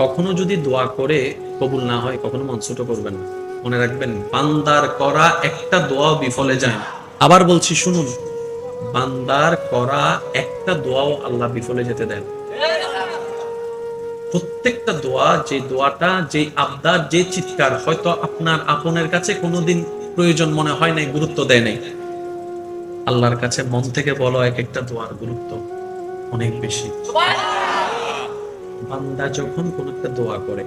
কখনো যদি দোয়া করে কবুল না হয়, কখনো মন ছোট করবেন না। মনে রাখবেন, বান্দার করা একটা দোয়া বিফলে যায়। আবার বলছি, শুনুন, বান্দার করা একটা দোয়াও আল্লাহ বিফলে যেতে দেন প্রত্যেকটা দোয়া, যে দোয়াটা, যে আবদার যে চিৎকার, হয়তো আপনার আপনের কাছে কোনোদিন প্রয়োজন মনে হয় নাই, গুরুত্ব দেয় নাই। আল্লাহর কাছে মন থেকে বলো, এক একটা দোয়ার গুরুত্ব অনেক বেশি। বান্দা যখন কোন একটা দোয়া করে,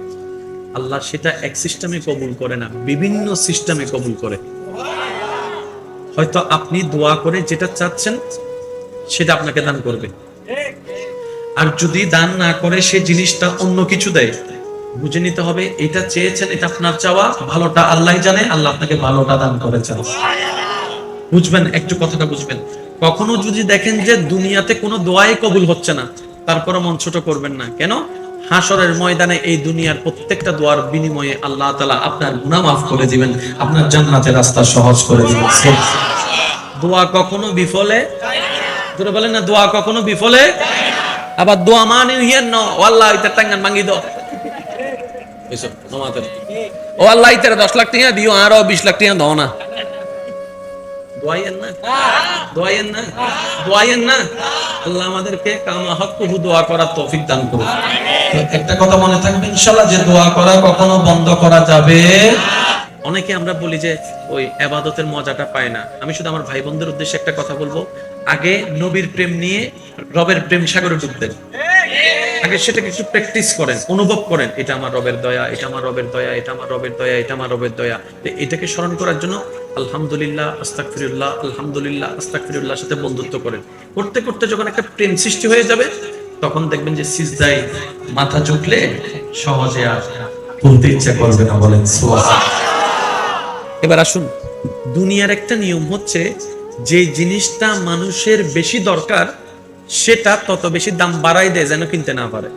আল্লাহ সেটা এক সিস্টেমে কবুল করে না, বিভিন্ন সিস্টেমে কবুল করে। হয়তো আপনি দোয়া করে যেটা চাচ্ছেন, সেটা আপনাকে দান করবে। আর যদি দান না করে, সে জিনিসটা অন্য কিছু দেয়। বুঝে নিতে হবে, এটা চেয়েছেন, এটা আপনার চাওয়া, ভালোটা আল্লাহ জানে, আল্লাহ আপনাকে ভালোটা দান করেছেন। বুঝবেন, একটু কথাটা বুঝবেন। কখনো যদি দেখেন যে দুনিয়াতে কোনো দোয়াই কবুল হচ্ছে না তারপরে মন ছোট করবেন না। কেন? হাসরের ময়দানে এই দুনিয়ার প্রত্যেকটা দোয়ার বিনিময়ে আল্লাহ তালা আপনার গুনাহ মাফ করে দিবেন, আপনার জান্নাতের রাস্তা সহজ করে দিবেন। দোয়া কখনো বিফলে? বলেন না, দোয়া কখনো বিফলে? আবার দোয়া মানে হিয়ান ন আল্লাহ ইতার টাঙ্গান মাঙ্গি দাও। ও আল্লাহ দশ লাখ টাকা দিও, আরও বিশ লাখ টাকা দাও না। না? না? না? আল্লাহ আমাদেরকে কামা দোয়া করার তৌফিক দান করুন একটা কথা মনে থাকবে যে দোয়া করা কখনো বন্ধ করা যাবে। অনেকে আমরা বলি যে, ওই আবাদতের মজাটা পায় না। আমি শুধু আমার ভাই বোনদের উদ্দেশ্যে একটা কথা বলব। আগে নবীর প্রেম নিয়ে রবের প্রেম সাগরে ডুবতেন আগে সেটাকে একটু প্র্যাকটিস করেন, অনুভব করেন, এটা আমার রবের দয়া, এটা আমার রবের দয়া, এটা আমার রবের দয়া, এটা আমার রবের দয়া। এটাকে স্মরণ করার জন্য আলহামদুলিল্লাহ আস্তাকফিরুল্লাহ আলহামদুলিল্লাহ আস্তাকফিরুল্লাহ সাথে বন্ধুত্ব করেন। করতে করতে যখন একটা প্রেম সৃষ্টি হয়ে যাবে, তখন দেখবেন যে মাথা ঝুঁকলে সহজে আর তুলতে ইচ্ছা করবে না, বলেন এবার আসুন, দুনিয়ার একটা নিয়ম হচ্ছে, যে জিনিসটা মানুষের বেশি দরকার, সেটা তত বেশি দাম বাড়াই দেয় যেন কিনতে না পারে।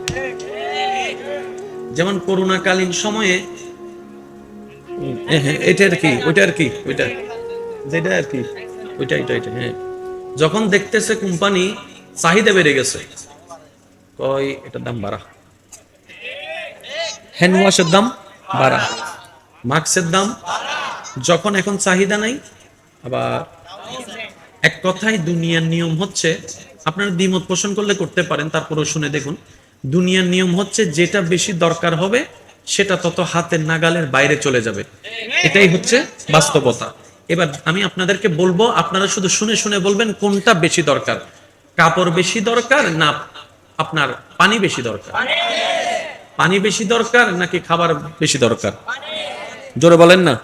যেমন করোনাকালীন সময়ে এটা আর কি? ওইটা আর কি? ওইটা যেটা আর কি? ওইটা হ্যাঁ। যখন দেখতেছে কোম্পানি, চাহিদা বেড়ে গেছে। কয়, এটার দাম বাড়া। হ্যান্ড ওয়াশের দাম বাড়া। মাস্কের দাম যখন এখন চাহিদা নাই, আবার এক কথায় দুনিয়ার নিয়ম হচ্ছে, আপনারা দ্বিমত পোষণ করলে করতে পারেন, তারপরেও শুনে দেখুন। দুনিয়ার নিয়ম হচ্ছে, যেটা বেশি দরকার হবে সেটা তত হাতের নাগালের বাইরে চলে যাবে। এটাই হচ্ছে বাস্তবতা। এবার আমি আপনাদেরকে বলব, আপনারা শুধু শুনে শুনে বলবেন কোনটা বেশি দরকার। কাপড় বেশি দরকার না আপনার পানি বেশি দরকার? পানি বেশি দরকার নাকি খাবার বেশি দরকার? জোরে বলেন না।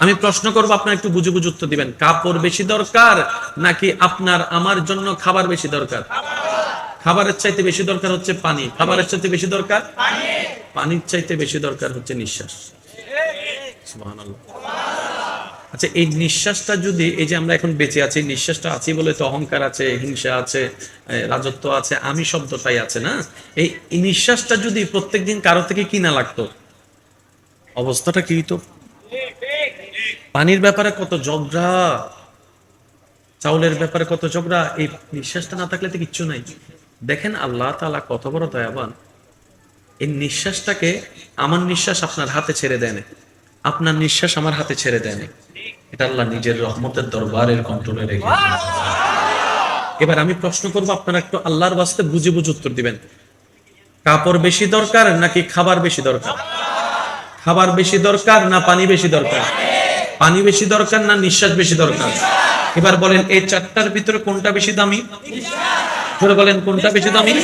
আমি প্রশ্ন করব, আপনার একটু বুঝে বুঝে উত্তর দিবেন। কাপড় বেশি দরকার নাকি আপনার, আমার জন্য খাবার বেশি দরকার? খাবারের চাইতে বেশি দরকার হচ্ছে পানি। খাবারের চাইতে বেশি দরকার? পানির চাইতে বেশি দরকার হচ্ছে নিঃশ্বাস। আচ্ছা এই নিঃশ্বাসটা যদি, এই যে আমরা এখন বেঁচে আছি, নিঃশ্বাসটা আছি বলে তো অহংকার আছে, হিংসা আছে রাজত্ব আছে, আমি শব্দটাই আছে, না? এই নিঃশ্বাসটা যদি প্রত্যেকদিন কারও থেকে কিনা লাগতো, অবস্থাটা কি তো পানির ব্যাপারে কত ঝগড়া, চাউলের ব্যাপারে কত ঝগড়া, এই নিঃশ্বাসটা না থাকলে তো কিচ্ছু নাই। দেখেন আল্লাহ তাআলা কত বড় দয়াবান। এই নিঃশ্বাসটাকে আমার নিঃশ্বাস আপনার হাতে ছেড়ে দেন আপনার নিঃশ্বাস আমার হাতে ছেড়ে দেন এটা আল্লাহ নিজের রহমতের দরবারের কন্ট্রোলে রেখে এবার আমি প্রশ্ন করব, আপনারা একটু আল্লাহর বাস্তে বুঝে বুঝে উত্তর দিবেন। কাপড় বেশি দরকার নাকি খাবার বেশি দরকার? খাবার বেশি দরকার না পানি বেশি দরকার? পানি বেশি দরকার না নিঃশ্বাস বেশি দরকার? এবার বলেন, এই চারটার ভিতরে কোনটা বেশি দামি? বলেন, কোনটা বেশি দামি?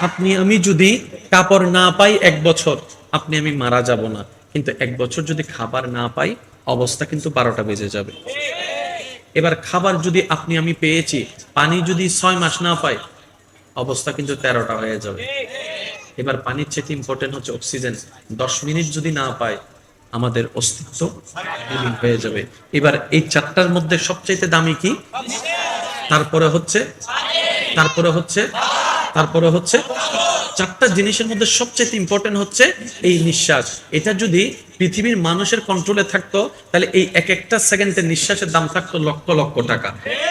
আপনি, আমি যদি কাপড় না পাই এক বছর, আপনি, আমি মারা যাব না। কিন্তু এক বছর যদি খাবার না পাই, অবস্থা কিন্তু বারোটা বেজে যাবে। এবার খাবার যদি আপনি, আমি পেয়েছি, পানি যদি ছয় মাস না পাই, অবস্থা কিন্তু তেরোটা হয়ে যাবে। এবার পানির চেয়ে ইম্পর্টেন্ট হচ্ছে অক্সিজেন দশ মিনিট যদি না পায় আমাদের অস্তিত্ব হয়ে যাবে। এবার এই চারটার মধ্যে সবচাইতে দামি কি? তারপরে হচ্ছে তারপরে হচ্ছে তারপরে হচ্ছে চারটা জিনিসের মধ্যে সবচেয়ে ইম্পর্টেন্ট হচ্ছে এই নিঃশ্বাস। এটা যদি পৃথিবীর মানুষের কন্ট্রোলে থাকতো, তাহলে এই এক একটা সেকেন্ডের নিঃশ্বাসের দাম থাকতো লক্ষ লক্ষ টাকা।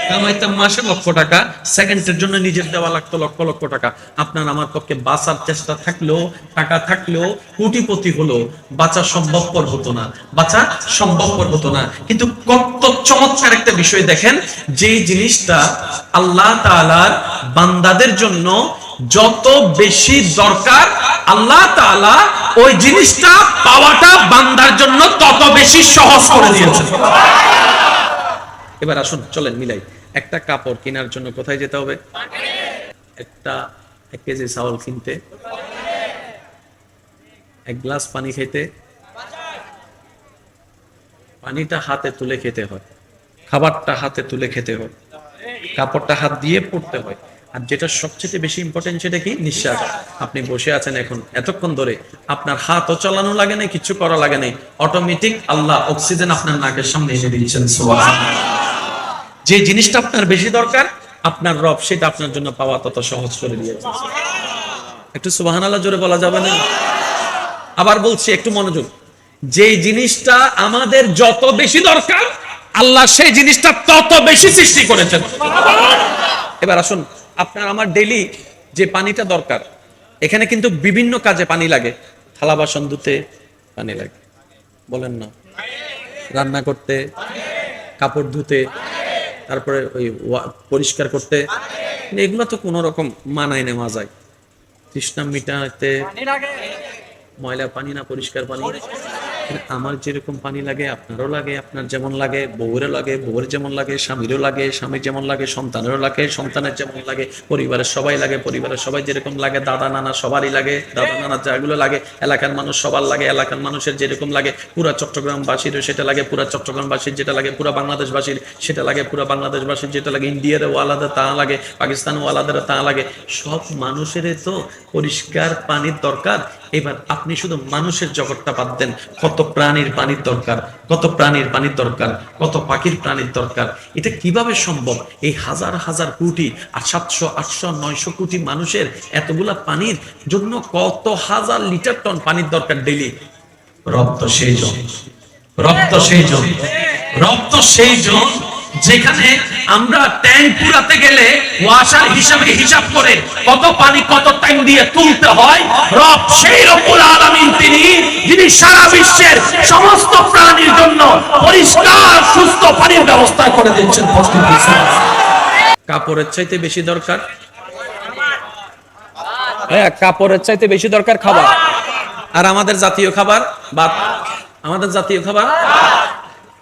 কামাইতাম মাসে লক্ষ টাকা সেকেন্ডের জন্য নিজের দেওয়া লাগতো লক্ষ লক্ষ টাকা। আপনার আমার পক্ষে বাঁচার চেষ্টা থাকলেও, টাকা থাকলেও কোটিপতি হলো, বাঁচা সম্ভবপর হতো না, বাঁচা সম্ভবপর হতো না। কিন্তু কত চমৎকার একটা বিষয় দেখেন যে জিনিসটা আল্লাহ তাআলার বান্দাদের জন্য যত বেশি দরকার আল্লাহ তাআলা ওই জিনিসটা পাওয়াটা বান্দার জন্য তত বেশি সহজ করে দিয়েছেন। এবার আসুন, চলেন, মিলাই। একটা কাপড় কেনার জন্য কোথায় যেতে হবে? একটা, এক কেজি চাউল কিনতে। এক গ্লাস পানি খেতে। পানিটা হাতে তুলে খেতে হয়। খাবারটা হাতে তুলে খেতে হয়। কাপড়টা হাত দিয়ে পড়তে হয়। আর যেটা সবচেয়ে বেশি ইম্পর্টেন্ট সেটা কি? নিঃশ্বাস। আপনি বসে আছেন এখন, এতক্ষণ ধরে। আপনার হাতও চালানো লাগে নাই, কিছু করা লাগে নাই। অটোমেটিক আল্লাহ অক্সিজেন আপনার নাকের সামনে এনে দিচ্ছেন যে জিনিসটা আপনার বেশি দরকার, আপনার রব সেটা আপনার জন্য পাওয়া তত সহজ করে দিয়েছে। একটু সুবাহান আল্লাহ জোরে বলা যাবে না? আবার বলছি, একটু মনোযোগ। যে জিনিসটা আমাদের যত বেশি দরকার, আল্লাহ সেই জিনিসটা তত বেশি সৃষ্টি করেছেন। এবার আসুন, আপনার আমার ডেলি যে পানিটা দরকার, এখানে কিন্তু বিভিন্ন কাজে পানি লাগে। থালা বাসন ধুতে পানি লাগে। বলেন না। রান্না করতে, কাপড় ধুতে, তারপরে ওই পরিষ্কার করতে এগুলো তো কোনো রকম মানায় নেওয়া যায়। তৃষ্ণা মিটাতে, ময়লা পানি না, পরিষ্কার পানি। আমার যেরকম পানি লাগে, আপনারও লাগে, আপনার যেমন লাগে, বউয়েরও লাগে, বউয়ের যেমন লাগে, স্বামীরও লাগে, স্বামীর যেমন লাগে, সন্তানেরও লাগে, সন্তানের যেমন লাগে, পরিবারের সবাই লাগে, পরিবারের সবাই যেরকম লাগে, দাদা, নানা সবারই লাগে, দাদা, নানা যেগুলো লাগে, এলাকার মানুষ সবার লাগে, এলাকার মানুষের যেরকম লাগে, পুরা চট্টগ্রামবাসীরও সেটা লাগে, পুরা চট্টগ্রামবাসীর যেটা লাগে, পুরা বাংলাদেশবাসীর সেটা লাগে, পুরা বাংলাদেশবাসীর যেটা লাগে ইন্ডিয়ারও আলাদা তা লাগে পাকিস্তানও আলাদা তা লাগে। সব মানুষের তো পরিষ্কার পানির দরকার। এবার আপনি শুধু মানুষের জগৎটা বাদ দেন। কত প্রাণীর পানির দরকার, কত প্রাণীর পানির দরকার, কত পাখির প্রাণীর দরকার। এটা কীভাবে সম্ভব? এই হাজার হাজার কোটি আর সাতশো, আটশো, নয়শো কোটি মানুষের এতগুলা পানির জন্য কত হাজার লিটার টন পানির দরকার ডেইলি? রক্ত সেই জন রক্ত সেই জন রক্ত সেই জন যেখানে আমরা ট্যাঙ্ক পুরাতে গেলে ওয়াসার হিসাবে হিসাব করে কত পানি, কত টাইম দিয়ে তুলতে হয়, রব সেই রব্বুল আলামিন তিনি, যিনি সারা বিশ্বের সমস্ত প্রাণীর জন্য পরিষ্কার, সুস্থ পানির ব্যবস্থা করে দিচ্ছেন কাপড়ের চাইতে বেশি দরকার? হ্যাঁ কাপড়ের চাইতে বেশি দরকার খাবার। আর আমাদের জাতীয় খাবার? ভাত? আমাদের জাতীয় খাবার?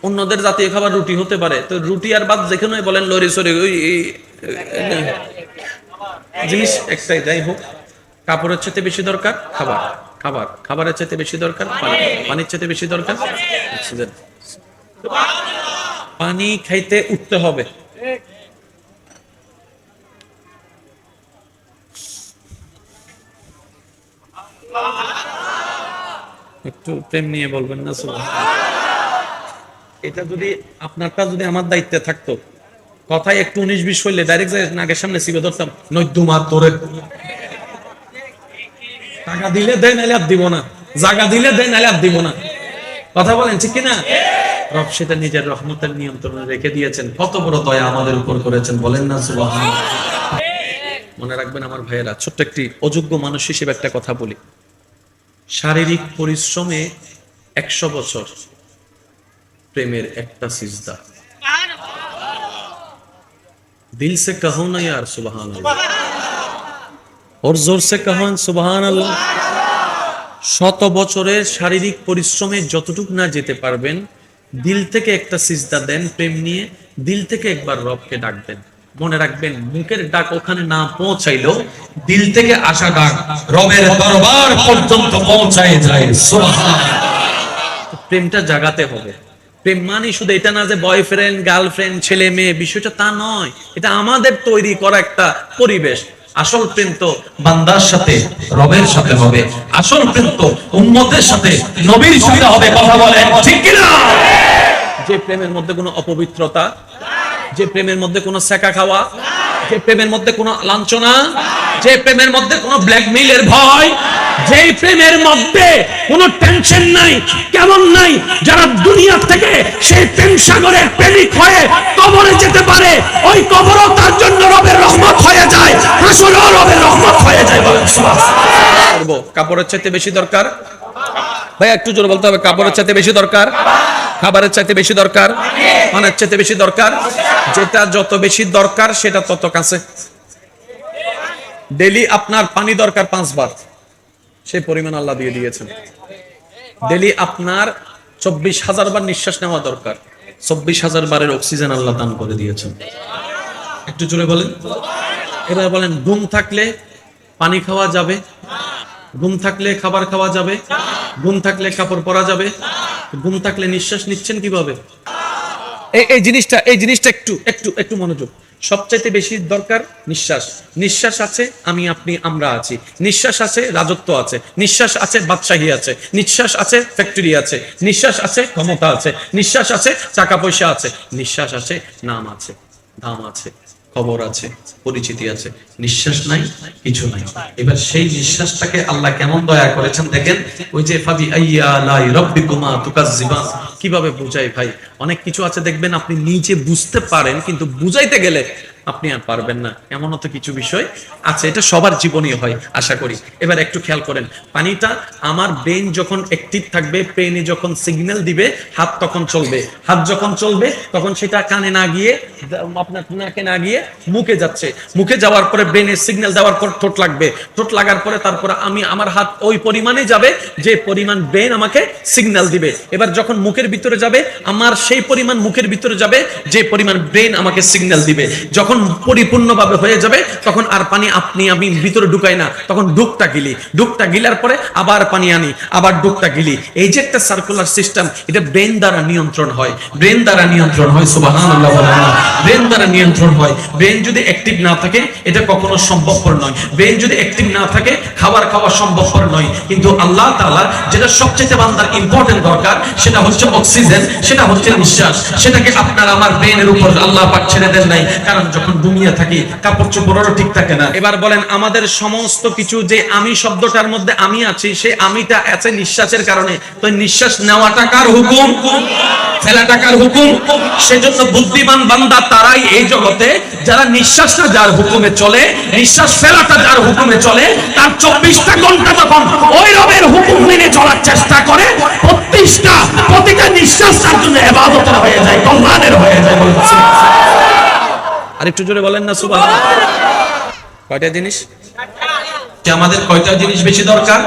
অন্যদের জাতীয় খাবার রুটি হতে পারে। তো রুটি আর ভাত যেখানে বলেন, লরি সরি, ওই জিনিস একটাই, যাই হোক। কাপড়ের চাইতে বেশি দরকার, খাবার। খাবার, খাবারের চাইতে বেশি দরকার, পানি। পানির চাইতে বেশি দরকার। পানি খাইতে উঠতে হবে। একটু প্রেম নিয়ে বলবেন না, সুবহানাল্লাহ। এটা যদি আপনারটা যদি আমার দায়িত্বে থাকতো, কথায় একটু উনিশ বিশ হইলে ডাইরেক্ট নাগের সামনে সিবে ধরতাম নৈদ্যুমার তোরে। টাকা দিলে দেয় নাহলে আর দিব না। জায়গা দিলে দেয় নাহলে আর দিব না। কথা বলেন, ঠিক কিনা? রব সেটা নিজের রহমতের নিয়ন্ত্রণে রেখে দিয়েছেন। কত বড় দয়া আমাদের উপর করেছেন, বলেন না, সুবহানাল্লাহ। মনে রাখবেন, আমার ভাইয়েরা, ছোট্ট একটি অযোগ্য মানুষ হিসেবে একটা কথা বলি। শারীরিক পরিশ্রমে একশো বছর প্রেমের একটা সিজদা। দিল সে কাহো না ইয়ার সুবহান ওর জোর সে কাহান সুবহান আল্লাহ শত বছরের শারীরিক পরিশ্রমে যতটুক না যেতে পারবেন দিল থেকে একটা সিজদা দেন প্রেম নিয়ে দিল থেকে একবার রবকে ডাক দেন। মনে রাখবেন মুখের ডাক ওখানে না পৌঁছাইল দিল থেকে আসা ডাক রবের দরবার পর্যন্ত পৌঁছায় যায় প্রেমটা জাগাতে হবে। প্রেম মানে শুধু এটা না যে বয়ফ্রেন্ড গার্লফ্রেন্ড ছেলে মেয়ে, বিষয়টা তা নয়। এটা আমাদের তৈরি করা একটা পরিবেশ। আসল প্রেম তো বান্দার সাথে, রবের সাথে হবে। আসল প্রেম তো উম্মতের সাথে, নবীর সাথে হবে। কথা বলে ঠিক কিনা? যে প্রেমের মধ্যে কোনো অপবিত্রতা, যে প্রেমের মধ্যে কোনো সেকা খাওয়া, যে প্রেমের মধ্যে কোনো লাঞ্ছনা, যে প্রেমের মধ্যে কোনো ব্ল্যাকমেইলের ভয় যেই প্রেমের মধ্যে কোনো টেনশন নাই, কেমন নাই, যারা দুনিয়া থেকে সেই প্রেম সাগরের প্রেমিক হয়ে কবরে যেতে পারে, ওই কবরও তার জন্য রবের রহমত হয়ে যায় হাসরেও রবের রহমত হয়ে যায় বলেন। কাপড়ের চাইতে বেশি দরকার? ভাই, একটু জোরে বলতে হবে, কাপড়ের চাইতে বেশি দরকার? খাবারের চাইতে বেশি দরকার? পানের চাইতে বেশি দরকার? যেটা যত বেশি দরকার, সেটা তত কাছে। ডেলি আপনার পানি দরকার পাঁচবার। সেই পরিমাণ আল্লাহ দিয়ে দিয়েছেন। ডেলি আপনার চব্বিশ হাজার বার নিঃশ্বাস নেওয়া দরকার। চব্বিশ হাজার বারের অক্সিজেন আল্লাহ দান করে দিয়েছেন। একটু জোরে বলেন। এবার বলেন, ঘুম থাকলে পানি খাওয়া যাবে? ঘুম থাকলে খাবার খাওয়া যাবে? ঘুম থাকলে কাপড় পরা যাবে? ঘুম থাকলে নিঃশ্বাস নিচ্ছেন কীভাবে? এই জিনিসটা এই জিনিসটা একটু একটু একটু মনোযোগ। সবচাইতে বেশি দরকার নিঃশ্বাস। নিঃশ্বাস আছে, আমি, আপনি, আমরা আছি। নিঃশ্বাস আছে, রাজত্ব আছে। নিঃশ্বাস আছে, বাদশাহী আছে। নিঃশ্বাস আছে, ফ্যাক্টরি আছে। নিঃশ্বাস আছে, ক্ষমতা আছে। নিঃশ্বাস আছে টাকা পয়সা আছে। নিঃশ্বাস আছে, নাম আছে। দাম আছে, খবর আছে, পরিচিতি আছে। নিঃশ্বাস নাই, কিছু নাই। এবার সেই নিঃশ্বাসটাকে আল্লাহ কেমন দয়া করেছেন দেখেন? ওই যে, ফাবি আইয়া লাই রব্বিকুমা তুকাজ্জিবান। কীভাবে বুঝাই ভাই? অনেক কিছু আছে, দেখবেন আপনি নিজে বুঝতে পারেন, কিন্তু বুঝাইতে গেলে আপনি আর পারবেন না। এমনও তো কিছু বিষয় আছে, এটা সবার জীবনই হয়, আশা করি। এবার একটু খেয়াল করেন, পানিটা আমার ব্রেন যখন অ্যাক্টিভ থাকবে ব্রেনে যখন সিগন্যাল দিবে, হাত তখন চলবে। হাত যখন চলবে, তখন সেটা কানে না গিয়ে, আপনার নাকে না গিয়ে মুখে যাচ্ছে। মুখে যাওয়ার পরে ব্রেনে সিগন্যাল দেওয়ার পর ঠোঁট লাগবে। ঠোঁট লাগার পরে তারপরে আমি, আমার হাত ওই পরিমাণে যাবে, যে পরিমাণ ব্রেন আমাকে সিগন্যাল দিবে। এবার যখন মুখের ভিতরে যাবে, আমার সেই পরিমাণ মুখের ভিতরে যাবে, যে পরিমাণ ব্রেন আমাকে সিগন্যাল দিবে। যখন পরিপূর্ণভাবে হয়ে যাবে, তখন আর পানি আপনি, আমি ভিতরে ঢুকাই না। তখন ডুকটা গিলি। ডুকটা গিলার পরে আবার পানি আনি, আবার ডুকটা গিলি। এই যে একটা সার্কুলার সিস্টেম এটা ব্রেন দ্বারা নিয়ন্ত্রণ হয়। ব্রেন দ্বারা নিয়ন্ত্রণ হয়, সুবহানাল্লাহ ব্রেন দ্বারা নিয়ন্ত্রণ হয়। ব্রেন যদি অ্যাক্টিভ না থাকে, এটা কখনো সম্ভবপর নয়। ব্রেন যদি অ্যাক্টিভ না থাকে, খাবার খাওয়া সম্ভবপর নয়। কিন্তু আল্লাহ তাআলা যেটা সবচেয়ে বান্দার ইম্পর্টেন্ট দরকার, সেটা হচ্ছে অক্সিজেন সেটা হচ্ছে নিঃশ্বাস সেটাকে আপনার আমার ব্রেনের উপর আল্লাহ পাক ছেড়ে দেন নাই। কারণ যখন দুনিয়া থাকি, কাপড় চোপড়েরও ঠিক থাকে না। এবার বলেন, আমাদের সমস্ত কিছু যে আমি শব্দটার মধ্যে আমি আছি, সেই আমিটা আছে নিঃশ্বাসের কারণে। তো নিঃশ্বাস নেওয়াটা কার হুকুম? ফেলাটা কার হুকুম? সেজন্য বুদ্ধিমান বান্দা তারাই এই জগতে, যারা নিঃশ্বাসটা যার হুকুমে চলে, নিঃশ্বাস ফেলাটা যার হুকুমে চলে, তার চব্বিশটা ঘণ্টা যখন ওই রবের হুকুম মেনে চলার চেষ্টা করে, প্রতিষ্ঠা, প্রতিটা নিঃশ্বাস তার জন্য হয়ে যায় কল্যাণের হয়ে যায় আর একটু জোরে বলেন না সুবাহ কয়টা জিনিস? আমাদের কয়টা জিনিস বেশি দরকার?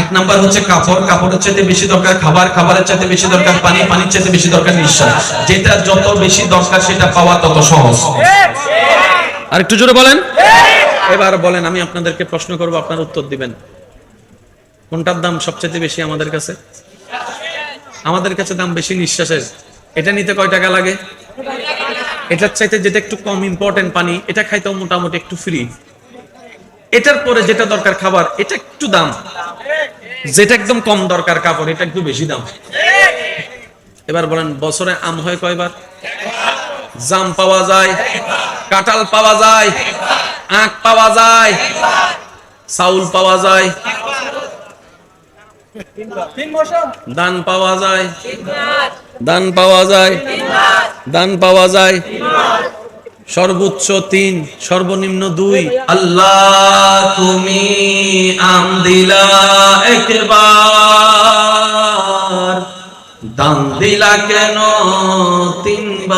এক নাম্বার হচ্ছে কাপড়। কাপড়ের চাইতে বেশি দরকার খাবার, খাবারের চাইতে বেশি দরকার পানি, পানির চাইতে বেশি দরকার নিঃশ্বাস। যেটা যত বেশি দরকার সেটা পাওয়া তত সহজ। আর একটু জোরে বলেন। এবার বলেন, আমি আপনাদেরকে প্রশ্ন করব, আপনার উত্তর দিবেন। কোনটার দাম সবচেয়ে বেশি আমাদের কাছে? আমাদের কাছে দাম বেশি, নিঃশ্বাসের। এটা নিতে কয় টাকা লাগে? এটার চাইতে যেটা একটু কম ইম্পর্টেন্ট পানি, এটা খাইতেও মোটামুটি একটু ফ্রি এটার পরে যেটা দরকার খাবার, এটা একটু দাম। যেটা একদম কম দরকার কাপড়, এটা একটু বেশি দাম। এবার বলেন, বছরে আম হয় কয়বার? জাম পাওয়া যায়, কাঁঠাল পাওয়া যায়, আখ পাওয়া যায়, চাউল পাওয়া যায় দান পাওয়া যায়। দান পাওয়া যায়। দান পাওয়া যায়। সর্বোচ্চ তিন সর্বনিম্ন দুই। আল্লাহ তুমি আম দিলা একবার। দান দিলা কেন তিনবার?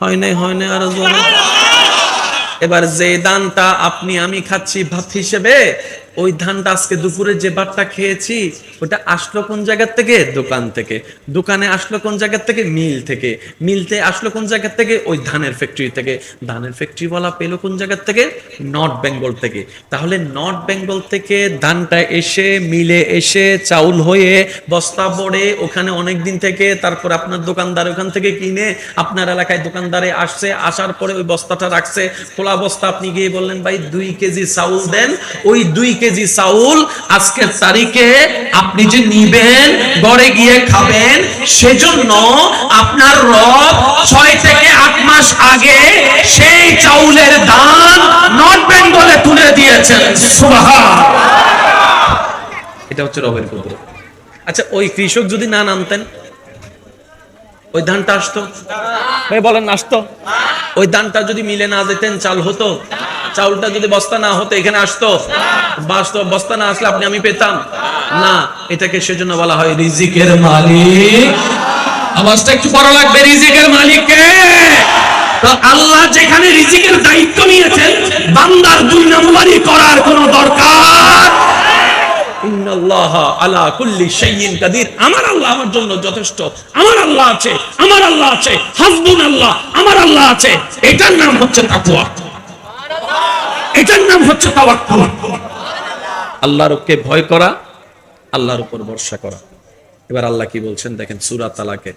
হয় নাই হয় নাই আরও জোরে। এবার যে দানটা আপনি আমি খাচ্ছি ভাত হিসেবে ওই ধানটা আজকে দুপুরে যে ভাতটা খেয়েছি, ওটা আসলো কোন জায়গার থেকে? দোকান থেকে। দোকানে আসলো কোন জায়গার থেকে? মিল থেকে। মিলতে আসলো কোন জায়গার থেকে? ওই ধানের ফ্যাক্টরি থেকে। ধানের ফ্যাক্টরি বলা পেল কোন জায়গার থেকে? নর্থ বেঙ্গল থেকে। তাহলে নর্থ বেঙ্গল থেকে ধানটা এসে, মিলে এসে, চাউল হয়ে, বস্তা পড়ে ওখানে অনেক দিন থেকে, তারপর আপনার দোকানদার ওখান থেকে কিনে, আপনার এলাকায় দোকানদারে আসছে, আসার পরে ওই বস্তাটা রাখছে। খোলা বস্তা আপনি গিয়ে বললেন, ভাই, দুই কেজি চাউল দেন। ওই দুই কেজি চাউল আজকের তারিখে আপনি যে নিবেন, গড়ে গিয়ে খাবেন, সেজন্য আপনার রব ছয় থেকে আট মাস আগে সেই চাউলের দান নর্থ বেঙ্গলে তুলে দিয়েছেন। সুবহান। এটা হচ্ছে রবের কুদরত আচ্ছা ওই কৃষক যদি না নামতেন, ওই ধানটা আসতো? ভাই, বলেন, আসতো। ওই ধানটা যদি মিলে না যেতেন, চাল হতো? চাউলটা যদি বস্তা না হতো, এখানে আসতো? বস্তা না আসলে আপনি আমি পেতাম? না, এটাকে সেজন্য বলা হয় রিজিকের মালিক। আওয়াজটা একটু বড় লাগবে, রিজিকের মালিককে। তো আল্লাহ যেখানে রিজিকের দায়িত্ব নিয়েছেন, বান্দার দুই নম্বরই করার কোনো দরকার এটার আল্লাহর ভয় করা, আল্লাহর উপর ভরসা করা। এবার আল্লাহ কি বলছেন? দেখেন, সূরা তালাকে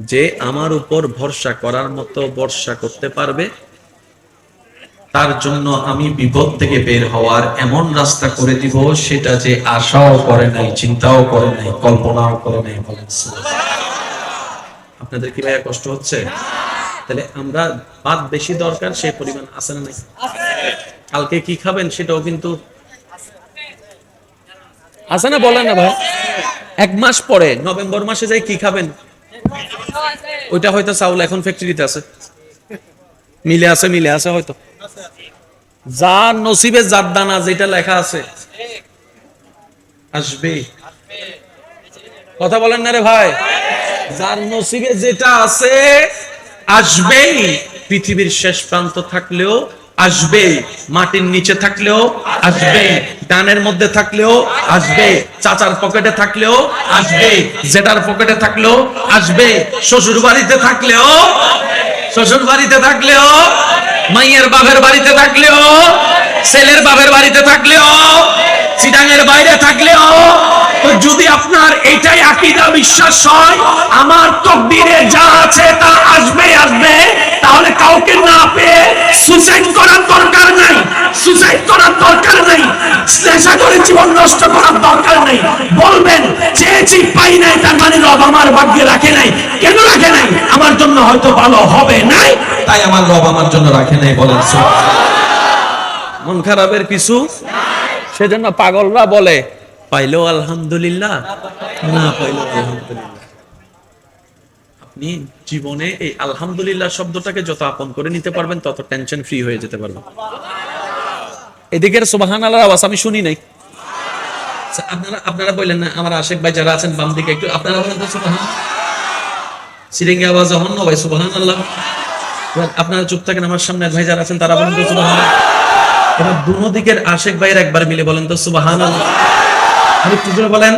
যে আমার উপর ভরসা করার মতো ভরসা করতে পারবে তার জন্য আমি বিপদ থেকে বের হওয়ার এমন রাস্তা করে দিব, সেটা যে আশাও করে নাই, চিন্তাও করে নাই, কল্পনাও করে নাই আপনাদের কি ভাইয়া কষ্ট হচ্ছে? তাহলে আমরা ভাত বেশি দরকার, সেই পরিমাণ আছে না নাই? কালকে কি খাবেন সেটাও কিন্তু আছে না বলেন না ভাই? এক মাস পরে, নভেম্বর মাসে যাই কি খাবেন? ওইটা হয়তো চাউল এখন ফ্যাক্টরিতে আছে। মিলে আছে মিলে আছে হয়তো। যার নসিবে যার দানা যেটা লেখা আছে। আসবে। কথা বলেন না রে ভাই। যার নসিবে যেটা আছে, আসবেই। পৃথিবীর শেষ প্রান্ত থাকলেও আসবে মাটির নিচে থাকলেও আসবে ডানের মধ্যে থাকলেও আসবে চাচার পকেটে থাকলেও আসবে জেঠার পকেটে থাকলেও আসবে শ্বশুর বাড়িতে থাকলেও শ্বশুর বাড়িতে থাকলেও মাইয়ের বাপের বাড়িতে থাকলেও ছেলের বাপের বাড়িতে থাকলেও চিটাঙের বাইরে থাকলেও যদি আপনার এটাই আকিদা বিশ্বাস হয়, আমার তকদিরে যা আছে তা আসবে আসবে। তাহলে কাউকে না পেয়ে সুসাইড করার দরকার নাই সুসাইড করার দরকার নাই, নেশা করে জীবন নষ্ট করার দরকার নেই। বলবেন চেয়েছি পাই নাই, তার মানে রব আমার ভাগ্যে রাখে নাই। কেন রাখে নাই? আমার জন্য হয়তো ভালো হবে নাই। তাই আমার রব আমার জন্য রাখে নাই, বলেন মন খারাপের কিছু? সেজন্য পাগলরা বলে পাইলো আলহামদুলিল্লাহ। না পাইলো আলহামদুলিল্লাহ। আপনি জীবনে এই আলহামদুলিল্লাহ শব্দটাকে যত আপন করে নিতে পারবেন তত টেনশন ফ্রি হয়ে যেতে পারবেন। এদিকের সুবাহান আল্লাহ আওয়াজ আমি শুনি নাই। আচ্ছা, আপনারা আপনারা বললেন না আমার আশেক ভাই যারা আছেন বাম দিকে একটু আপনারা বলেন তো সুবাহান সিরিঙ্গি আওয়াজ হন না ভাই সুবাহান আল্লাহ আপনারা চুপ থাকেন আমার সামনে ভাই যারা আছেন তারা বলেন তো সুবাহান এবার দুনো দিকের আশেক ভাইয়ের একবার মিলে বলেন তো সুবাহান আল্লাহ একটু জোরে বলেন।